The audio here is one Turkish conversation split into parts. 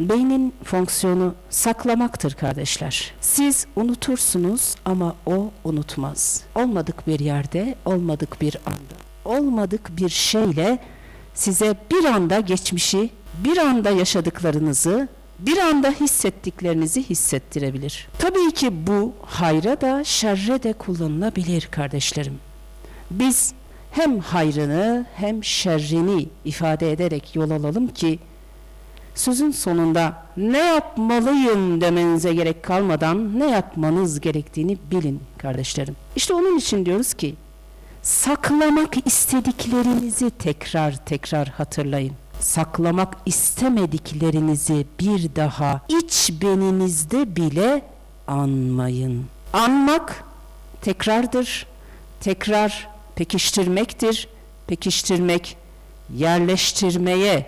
beynin fonksiyonu saklamaktır kardeşler. Siz unutursunuz ama o unutmaz. Olmadık bir yerde, olmadık bir anda, olmadık bir şeyle size bir anda geçmişi, bir anda yaşadıklarınızı, bir anda hissettiklerinizi hissettirebilir. Tabii ki bu hayra da şerre de kullanılabilir kardeşlerim. Biz hem hayrını hem şerrini ifade ederek yol alalım ki sözün sonunda ne yapmalıyım demenize gerek kalmadan ne yapmanız gerektiğini bilin kardeşlerim. İşte onun için diyoruz ki saklamak istediklerinizi tekrar tekrar hatırlayın. Saklamak istemediklerinizi bir daha iç beninizde bile anmayın. Anmak tekrardır. Tekrar pekiştirmektir. Pekiştirmek yerleştirmeye,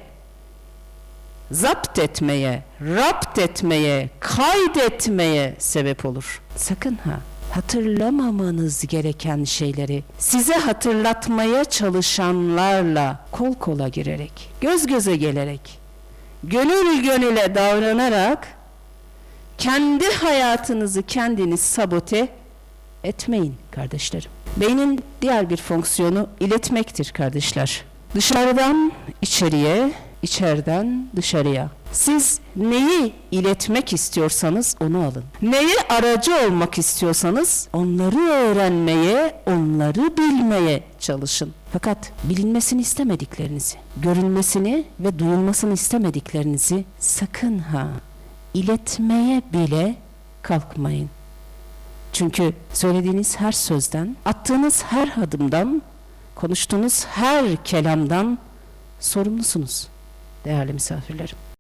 zapt etmeye, rapt etmeye, kaydetmeye sebep olur. Sakın ha hatırlamamanız gereken şeyleri size hatırlatmaya çalışanlarla kol kola girerek, göz göze gelerek, gönül gönüle davranarak kendi hayatınızı kendiniz sabote etmeyin kardeşlerim. Beynin diğer bir fonksiyonu iletmektir kardeşler. Dışarıdan içeriye, içeriden dışarıya. Siz neyi iletmek istiyorsanız onu alın. Neye aracı olmak istiyorsanız onları öğrenmeye, onları bilmeye çalışın. Fakat bilinmesini istemediklerinizi, görünmesini ve duyulmasını istemediklerinizi sakın ha iletmeye bile kalkmayın. Çünkü söylediğiniz her sözden, attığınız her adımdan, konuştuğunuz her kelamdan sorumlusunuz değerli misafirlerim.